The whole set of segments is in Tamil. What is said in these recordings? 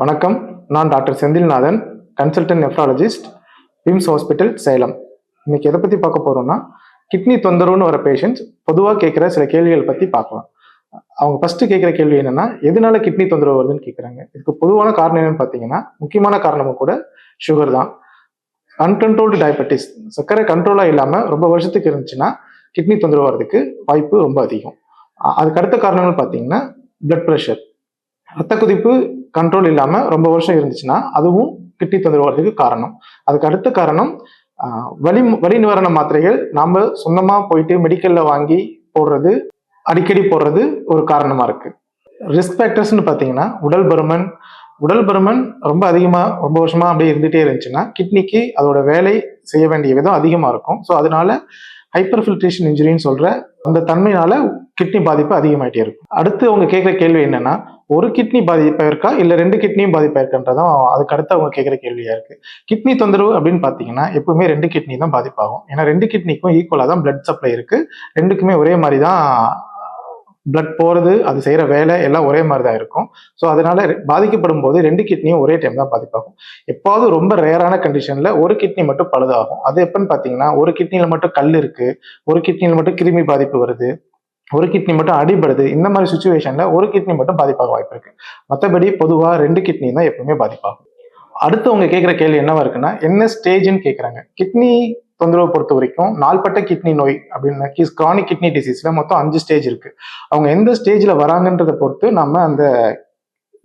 வணக்கம். நான் doctor Senthilnathan consultant nephrologist VIMS hospital Salem. இன்னைக்கு எதை பற்றி பார்க்க போகிறோம்னா கிட்னி தொந்தரவுன்னு வர பேஷண்ட்ஸ் பொதுவாக கேட்குற சில கேள்விகள் பற்றி பார்க்கலாம். அவங்க ஃபர்ஸ்ட் கேட்குற கேள்வி என்னன்னா எதனால கிட்னி தொந்தரவு வருதுன்னு கேட்குறாங்க. இதுக்கு பொதுவான காரணம் என்னன்னு பார்த்தீங்கன்னா முக்கியமான காரணமும் கூட சுகர் தான். அன்கண்ட்ரோல்டு டயபெட்டிஸ் சர்க்கரை கண்ட்ரோலாக இல்லாமல் ரொம்ப வருஷத்துக்கு இருந்துச்சுன்னா கிட்னி தொந்தரவு வர்றதுக்கு வாய்ப்பு ரொம்ப அதிகம். அதுக்கு அடுத்த காரணங்கள் பார்த்தீங்கன்னா பிளட் ப்ரெஷர் ரத்த குதிப்பு கண்ட்ரோல் இல்லாமல் ரொம்ப வருஷம் இருந்துச்சுன்னா அதுவும் கிட்னி தொந்தரவு வர்றதுக்கு காரணம். அதுக்கு அடுத்த காரணம் வலி வலி நிவாரண மாத்திரைகள் நாம் சொந்தமாக போயிட்டு மெடிக்கலில் வாங்கி போடுறது அடிக்கடி போடுறது ஒரு காரணமாக இருக்குது ரிஸ்க் ஃபேக்டர்ஸ்னு பார்த்தீங்கன்னா உடல் பருமன் உடல் பருமன் ரொம்ப அதிகமாக ரொம்ப வருஷமாக அப்படியே இருந்துகிட்டே இருந்துச்சுன்னா கிட்னிக்கு அதோட வேலை செய்ய வேண்டிய விதம் அதிகமாக இருக்கும். ஸோ அதனால ஹைப்பர் ஃபில்ட்ரேஷன் இன்ஜுரின்னு சொல்கிற அந்த தன்மையினால கிட்னி பாதிப்பு அதிகமாயிட்டே இருக்கும். அடுத்து அவங்க கேட்குற கேள்வி என்னென்னா ஒரு கிட்னி பாதிப்பாயிருக்கா இல்லை ரெண்டு கிட்னியும் பாதிப்பாயிருக்கன்றதும் அதுக்கு அடுத்து அவங்க கேட்குற கேள்வியாக இருக்குது கிட்னி தொந்தரவு அப்படின்னு பார்த்தீங்கன்னா எப்பவுமே ரெண்டு கிட்னி தான் பாதிப்பாகும். ஏன்னா ரெண்டு கிட்னிக்கும் ஈக்குவலாக தான் பிளட் சப்ளை இருக்குது ரெண்டுக்குமே ஒரே மாதிரி தான் பிளட் போகிறது அது செய்கிற வேலை எல்லாம் ஒரே மாதிரி தான் இருக்கும். ஸோ அதனால பாதிக்கப்படும் போது ரெண்டு கிட்னியும் ஒரே டைம் தான் பாதிப்பாகும். எப்போது ரொம்ப ரேரான கண்டிஷனில் ஒரு கிட்னி மட்டும் பழுதாகும். அது எப்பன்னு பார்த்தீங்கன்னா ஒரு கிட்னியில் மட்டும் கல் இருக்குது ஒரு கிட்னியில் மட்டும் கிருமி பாதிப்பு வருது. ஒரு கிட்னி மட்டும் அடிபடுது. இந்த மாதிரி சுச்சுவேஷன்ல ஒரு கிட்னி மட்டும் பாதிப்பாக வாய்ப்பு இருக்கு. மற்றபடி பொதுவாக ரெண்டு கிட்னி தான் எப்பவுமே பாதிப்பாகும். அடுத்து அவங்க கேட்குற கேள்வி என்னவா இருக்குன்னா என்ன ஸ்டேஜ்னு கேட்குறாங்க. கிட்னி தொந்தரவு பொறுத்த வரைக்கும் நாள்பட்ட கிட்னி நோய் அப்படின்னு கிரானிக் கிட்னி டிசீஸ்ல மொத்தம் அஞ்சு ஸ்டேஜ் இருக்கு. அவங்க எந்த ஸ்டேஜ்ல வராங்கன்றதை பொறுத்து நம்ம அந்த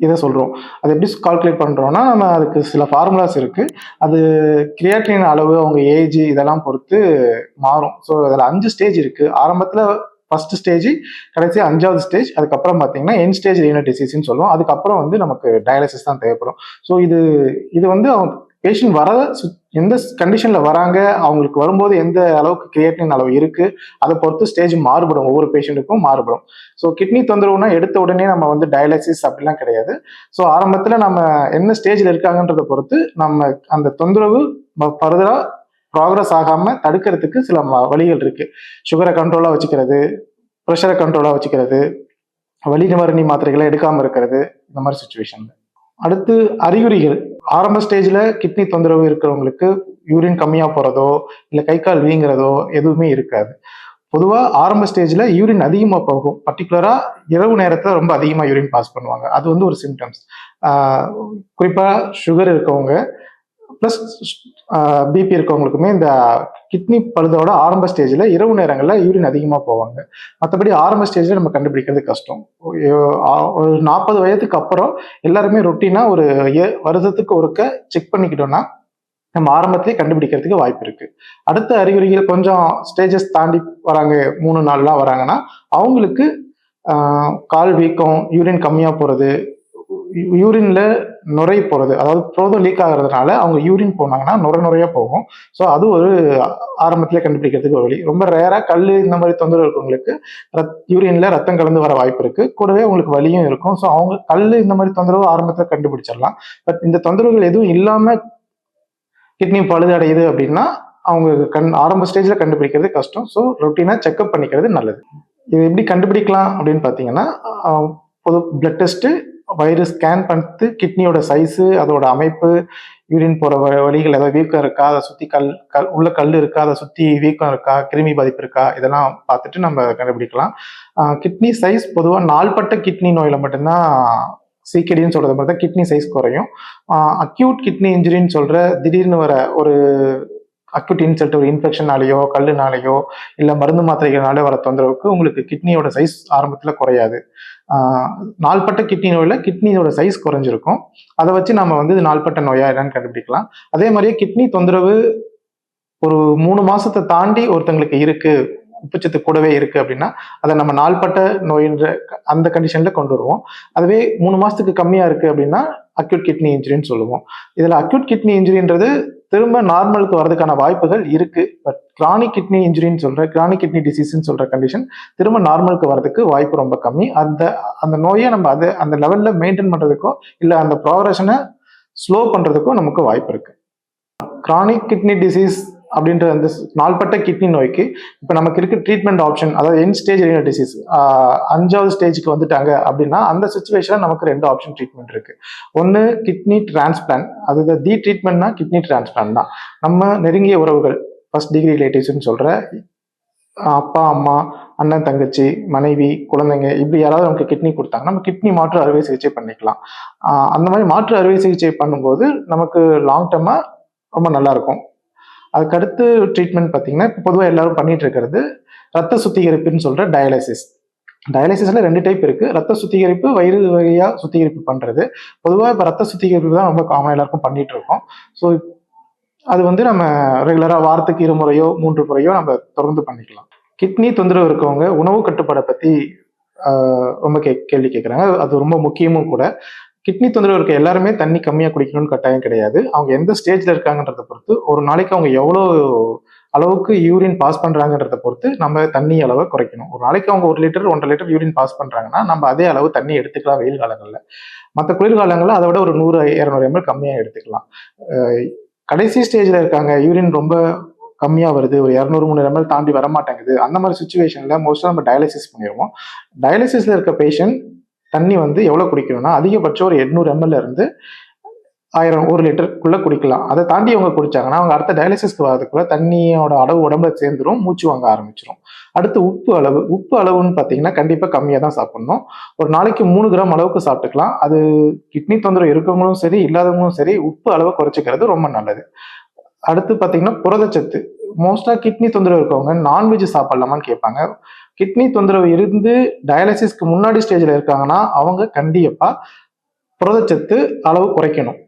இதை சொல்றோம். அது எப்படி கால்குலேட் பண்றோம்னா நம்ம அதுக்கு சில ஃபார்முலாஸ் இருக்கு. அது கிரியாட்டின் அளவு அவங்க ஏஜ் இதெல்லாம் பொறுத்து மாறும். ஸோ அதில் அஞ்சு ஸ்டேஜ் இருக்கு. ஆரம்பத்தில் ஃபர்ஸ்ட் ஸ்டேஜ் கடைசி அஞ்சாவது ஸ்டேஜ் அதுக்கப்புறம் பார்த்தீங்கன்னா என் ஸ்டேஜ் ரீனல் டிசீஸ்ன்னு சொல்லுவோம். அதுக்கப்புறம் வந்து நமக்கு டயாலிசிஸ் தான் தேவைப்படும். ஸோ இது இது வந்து அவங்க பேஷண்ட் வர எந்த கண்டிஷனில் வராங்க அவங்களுக்கு வரும்போது எந்த அளவுக்கு கிரியேட்டின் அளவு இருக்குது அதை பொறுத்து ஸ்டேஜ் மாறுபடும். ஒவ்வொரு பேஷண்ட்டுக்கும் மாறுபடும். ஸோ கிட்னி தொந்தரவுனா எடுத்த உடனே நம்ம வந்து டயாலிசிஸ் அப்படிலாம் கிடையாது. ஸோ ஆரம்பத்தில் நம்ம என்ன ஸ்டேஜில் இருக்காங்கன்றதை பொறுத்து நம்ம அந்த தொந்தரவு ஃபர்தராக ப்ராக்ரஸ் ஆகாமல் தடுக்கிறதுக்கு சில ம- வழிகள் இருக்குது சுகரை கண்ட்ரோலாக வச்சுக்கிறது ப்ரெஷரை கண்ட்ரோலாக வச்சுக்கிறது வலி நிவாரணி மாத்திரைகளை எடுக்காமல் இருக்கிறது இந்த மாதிரி சுச்சுவேஷனில் அடுத்து அறிகுறிகள். ஆரம்ப ஸ்டேஜில் கிட்னி தொந்தரவு இருக்கிறவங்களுக்கு யூரின் கம்மியாக போகிறதோ இல்லை கை கால் வீங்கிறதோ எதுவுமே இருக்காது. பொதுவாக ஆரம்ப ஸ்டேஜில் யூரின் அதிகமாக போகும். பர்டிகுலராக இரவு நேரத்தில் ரொம்ப அதிகமாக யூரின் பாஸ் பண்ணுவாங்க. அது வந்து ஒரு சிம்டம்ஸ் குறிப்பாக சுகர் இருக்கவங்க ப்ளஸ் பிபி இருக்கவங்களுக்குமே இந்த கிட்னி பழுதோட ஆரம்ப ஸ்டேஜில் இரவு நேரங்களில் யூரின் அதிகமாக போவாங்க. மற்றபடி ஆரம்ப ஸ்டேஜில் நம்ம கண்டுபிடிக்கிறது கஷ்டம். ஒரு- நாற்பது வயதுக்கு அப்புறம் எல்லாருமே ரொட்டீனாக ஒரு வருஷத்துக்கு ஒருக்க செக் பண்ணிக்கிட்டோம்னா நம்ம ஆரம்பத்திலே கண்டுபிடிக்கிறதுக்கு வாய்ப்பு இருக்கு. அடுத்த அறிகுறிகள் கொஞ்சம் ஸ்டேஜஸ் தாண்டி வராங்க மூணு நாள்லாம் வராங்கன்னா அவங்களுக்கு கால் வீக்கம் யூரின் கம்மியாக போகிறது யூரின்ல நுரை போகிறது அதாவது புரோதம் லீக் ஆகிறதுனால அவங்க யூரின் போனாங்கன்னா நுரை நுரையாக போகும். ஸோ அது ஒரு ஆரம்பத்திலே கண்டுபிடிக்கிறதுக்கு ஒரு வழி. ரொம்ப ரேராக கல் இந்த மாதிரி தொந்தரவு இருக்கவங்களுக்கு ரத் யூரின்ல ரத்தம் கலந்து வர வாய்ப்பு இருக்குது கூடவே உங்களுக்கு வலியும் இருக்கும். ஸோ அவங்க கல் இந்த மாதிரி தொந்தரவு ஆரம்பத்தில் கண்டுபிடிச்சிடலாம். பட் இந்த தொந்தரவுகள் எதுவும் இல்லாமல் கிட்னி பழுதடையுது அப்படின்னா அவங்க கண் ஆரம்ப ஸ்டேஜில் கண்டுபிடிக்கிறது கஷ்டம். ஸோ ரொட்டீனாக செக்அப் பண்ணிக்கிறது நல்லது. இது எப்படி கண்டுபிடிக்கலாம் அப்படின்னு பார்த்தீங்கன்னா பொது பிளட் டெஸ்ட்டு வைரஸ் ஸ்கேன் பண்ணிட்டு கிட்னியோட சைஸு அதோட அமைப்பு யூரின் போகிற வழிகள் ஏதாவது வீக்கம் இருக்கா? அதை சுற்றி கல் கல் உள்ள கல் இருக்கா? அதை சுற்றி வீக்கம் இருக்கா? கிருமி பாதிப்பு இருக்கா? இதெல்லாம் பார்த்துட்டு நம்ம கண்டுபிடிக்கலாம். கிட்னி சைஸ் பொதுவாக நாள்பட்ட கிட்னி நோயில் மட்டும்தான் சீக்கடின்னு சொல்கிறது மாதிரி தான் கிட்னி சைஸ் குறையும். அக்யூட் கிட்னி இன்ஜுரின்னு சொல்கிற திடீர்னு வர ஒரு அக்யூட் இன்சல்ட் ஒரு இன்ஃபெக்ஷனாலேயோ கல்லுனாலேயோ இல்லை மருந்து மாத்திரைகள்னாலே வர தொந்தரவுக்கு உங்களுக்கு கிட்னியோட சைஸ் ஆரம்பத்தில் குறையாது. நாள்பட்ட கிட்னி நோயில் கிட்னியோட சைஸ் குறைஞ்சிருக்கும். அதை வச்சு நம்ம வந்து நாள்பட்ட நோயா என்னன்னு கண்டுபிடிக்கலாம். அதே மாதிரியே கிட்னி தொந்தரவு ஒரு மூணு மாசத்தை தாண்டி ஒருத்தங்களுக்கு இருக்கு உப்புச்சத்து கூடவே இருக்கு அப்படின்னா அதை நம்ம நாள்பட்ட நோயின்ற அந்த கண்டிஷன்ல கொண்டு வருவோம். அதுவே மூணு மாசத்துக்கு கம்மியா இருக்கு அப்படின்னா அக்யூட் கிட்னி இன்ஜுரின்னு சொல்லுவோம். இதுல அக்யூட் கிட்னி இன்ஜுரின்றது திரும்ப நார்மலுக்கு வரதுக்கான வாய்ப்புகள் இருக்கு. பட் கிரானிக் கிட்னி இன்ஜுரின்னு சொல்ற கிரானிக் கிட்னி டிசீஸ்ன்னு சொல்ற கண்டிஷன் திரும்ப நார்மலுக்கு வரதுக்கு வாய்ப்பு ரொம்ப கம்மி. அந்த அந்த நோயை நம்ம அது அந்த லெவல்ல மெயின்டைன் பண்றதுக்கோ இல்லை அந்த ப்ராக்ரஷனை ஸ்லோ பண்றதுக்கோ நமக்கு வாய்ப்பு இருக்கு. கிரானிக் கிட்னி டிசீஸ் அப்படின்ற அந்த நாள்பட்ட கிட்னி நோய்க்கு இப்போ நமக்கு இருக்க ட்ரீட்மெண்ட் ஆப்ஷன் அதாவது என் ஸ்டேஜ் ரீனல் டிசீஸ் அஞ்சாவது ஸ்டேஜுக்கு வந்துட்டாங்க அப்படின்னா அந்த சுச்சுவேஷனில் நமக்கு ரெண்டு ஆப்ஷன் ட்ரீட்மெண்ட் இருக்கு. ஒன்று கிட்னி டிரான்ஸ்பிளான் அது தி ட்ரீட்மெண்ட்னா கிட்னி டிரான்ஸ்பிளான் தான். நம்ம நெருங்கிய உறவுகள் ஃபர்ஸ்ட் டிகிரி ரிலேட்டிவ்ஸ்னு சொல்கிற அப்பா அம்மா அண்ணன் தங்கச்சி மனைவி குழந்தைங்க இப்படி யாராவது நமக்கு கிட்னி கொடுத்தாங்க நம்ம கிட்னி மாற்று அறுவை சிகிச்சை பண்ணிக்கலாம். அந்த மாதிரி மாற்று அறுவை சிகிச்சை பண்ணும்போது நமக்கு லாங் டேர்மாக ரொம்ப நல்லா இருக்கும். அதுக்கடுத்து ட்ரீட்மெண்ட் பார்த்தீங்கன்னா இப்போ பொதுவாக எல்லாரும் பண்ணிட்டு இருக்கிறது ரத்த சுத்திகரிப்புன்னு சொல்ற டயாலிசிஸ் டயாலிசிஸ்ல ரெண்டு டைப் இருக்கு. ரத்த சுத்திகரிப்பு வயிறு வழியா சுத்திகரிப்பு பண்றது. பொதுவாக இப்போ ரத்த சுத்திகரிப்பு தான் ரொம்ப காமனாக எல்லாருக்கும் பண்ணிட்டு இருக்கோம் ஸோ அது வந்து நம்ம ரெகுலரா வாரத்துக்கு இரு முறையோ மூன்று முறையோ நம்ம தொடர்ந்து பண்ணிக்கலாம். கிட்னி தொந்தரவு இருக்கவங்க உணவு கட்டுப்பாடை பத்தி ரொம்ப கே கேள்வி கேட்குறாங்க அது ரொம்ப முக்கியமும் கூட. கிட்னி தொந்தரவு இருக்க எல்லாருமே தண்ணி கம்மியாக குடிக்கணும்னு கட்டாயம் கிடையாது. அவங்க எந்த ஸ்டேஜில் இருக்காங்கன்றத பொறுத்து ஒரு நாளைக்கு அவங்க எவ்வளோ அளவுக்கு யூரின் பாஸ் பண்ணுறாங்கன்றத பொறுத்து நம்ம தண்ணி அளவை குறைக்கணும். ஒரு நாளைக்கு அவங்க ஒரு லிட்டர் ஒன்றரை லிட்டர் யூரின் பாஸ் பண்ணுறாங்கன்னா நம்ம அதே அளவு தண்ணி எடுத்துக்கலாம் வெயில் காலங்களில். மற்ற குளிர்காலங்களில் அதை விட ஒரு நூறு இரநூறு எம்எல் கம்மியாக எடுத்துக்கலாம். கடைசி ஸ்டேஜில் இருக்காங்க யூரின் ரொம்ப கம்மியாக வருது ஒரு இரநூறு முந்நூறு எம்எல் தாண்டி வர மாட்டேங்குது அந்த மாதிரி சுச்சுவேஷனில் மோஸ்ட்டாக நம்ம டயாலிசிஸ் பண்ணிடுவோம். டயாலிசிஸில் இருக்க பேஷண்ட் தண்ணி வந்து எவ்வளோ குடிக்கணும்னா அதிகபட்சம் ஒரு எட்நூறு எம்எல்ல இருந்து ஆயிரம் ஒரு லிட்டருக்குள்ளே குடிக்கலாம். அதை தாண்டி அவங்க குடிச்சாங்கன்னா அவங்க அடுத்த டயாலிசிஸ்க்கு வரதுக்குள்ள தண்ணியோட அளவு உடம்புல சேர்ந்துரும் மூச்சு வாங்க ஆரம்பிச்சிடும் அடுத்து உப்பு அளவு. உப்பு அளவுன்னு பார்த்தீங்கன்னா கண்டிப்பாக கம்மியாக தான் சாப்பிடணும். ஒரு நாளைக்கு மூணு கிராம் அளவுக்கு சாப்பிட்டுக்கலாம். அது கிட்னி தொந்தரவு இருக்கவங்களும் சரி இல்லாதவங்களும் சரி உப்பு அளவை குறைச்சிக்கிறது ரொம்ப நல்லது. அடுத்து பார்த்தீங்கன்னா புரதச்சத்து. மோஸ்ட்டாக கிட்னி தொந்தரவு இருக்கவங்க நான்வெஜ் சாப்பிட்லாமான்னு கேட்பாங்க. கிட்னி தொந்தரவு இருந்து டயாலிசிஸ்க்கு முன்னாடி ஸ்டேஜில் இருக்காங்கன்னா அவங்க கண்டிப்பா புரதச்சத்து அளவு குறைக்கணும்.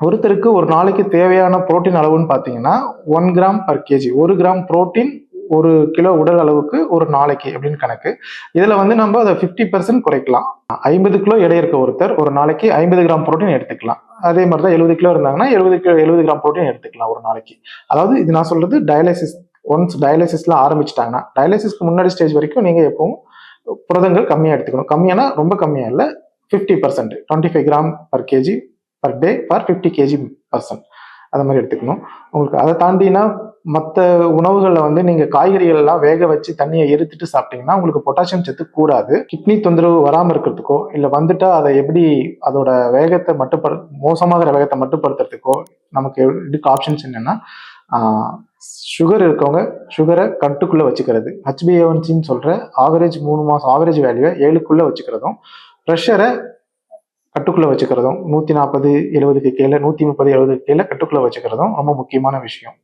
ஒருத்தருக்கு ஒரு நாளைக்கு தேவையான புரோட்டீன் அளவுன்னு பார்த்தீங்கன்னா ஒன் கிராம் பர் கேஜி ஒரு கிராம் புரோட்டீன் ஒரு கிலோ உடல் அளவுக்கு ஒரு நாளைக்கு அப்படின்னு கணக்கு. இதில் வந்து நம்ம அதை ஃபிஃப்டி பர்சன்ட் குறைக்கலாம். ஐம்பது கிலோ எடை இருக்க ஒருத்தர் ஒரு நாளைக்கு ஐம்பது கிராம் புரோட்டீன் எடுத்துக்கலாம். அதே மாதிரி தான் எழுபது கிலோ இருந்தாங்கன்னா எழுபது கிலோ எழுபது கிராம் புரோட்டீன் எடுத்துக்கலாம் ஒரு நாளைக்கு. அதாவது இது நான் சொல்றது டயாலிசிஸ் ஒன்ஸ் டயாலிசிஸ்லாம் ஆரம்பிச்சிட்டாங்கன்னா டயாலிசிஸ்க்கு முன்னாடி ஸ்டேஜ் வரைக்கும் நீங்கள் எப்பவும் புரதங்கள் கம்மியாக எடுத்துக்கணும். கம்மியானா ரொம்ப கம்மியாக இல்லை fifty percent twenty five gram per KG per day per fifty KG percent அது மாதிரி எடுத்துக்கணும். உங்களுக்கு அதை தாண்டினா மற்ற உணவுகளில் வந்து நீங்கள் காய்கறிகள் எல்லாம் வேக வச்சு தண்ணியை எரித்துட்டு சாப்பிட்டீங்கன்னா உங்களுக்கு பொட்டாசியம் சத்து கூடாது. கிட்னி தொந்தரவு வராமல் இருக்கிறதுக்கோ இல்லை வந்துட்டா அதை எப்படி அதோட வேகத்தை மட்டுப்படு மோசமாகிற வேகத்தை மட்டுப்படுத்துறதுக்கோ நமக்கு இதுக்கு ஆப்ஷன்ஸ் என்னென்னா சுகர் இருக்கவங்க சுகரை கட்டுக்குள்ளே வச்சுக்கிறது. ஹச்பிஏவன்சின்னு சொல்கிற ஆவரேஜ் மூணு மாதம் ஆவரேஜ் வேல்யூவை ஏழுக்குள்ளே வச்சுக்கிறதும் ப்ரெஷரை கட்டுக்குள்ளே வச்சுக்கிறதும் நூற்றி நாற்பது எழுபதுக்கு கீழே நூற்றி முப்பது எழுபதுக்கு கீழே கட்டுக்குள்ளே வச்சுக்கிறதும் ரொம்ப முக்கியமான விஷயம்.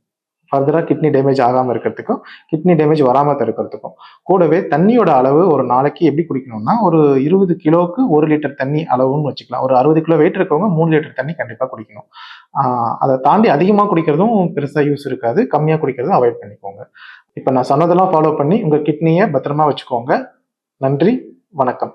ஃபர்தராக கிட்னி டேமேஜ் ஆகாம இருக்கிறதுக்கும் கிட்னி டேமேஜ் வராமல் தடுக்கிறதுக்கும் கூடவே தண்ணியோட அளவு ஒரு நாளைக்கு எப்படி குடிக்கணும்னா ஒரு இருபது கிலோவுக்கு ஒரு லிட்டர் தண்ணி அளவுன்னு வச்சுக்கலாம். ஒரு அறுபது கிலோ வெயிட் இருக்கவங்க மூணு லிட்டர் தண்ணி கண்டிப்பாக குடிக்கணும். அதை தாண்டி அதிகமாக குடிக்கிறதும் பெருசாக யூஸ் இருக்காது. கம்மியாக குடிக்கிறதும் அவாய்ட் பண்ணிக்கோங்க. இப்போ நான் சொன்னதெல்லாம் ஃபாலோ பண்ணி உங்கள் கிட்னியை பத்திரமா வச்சுக்கோங்க. நன்றி வணக்கம்.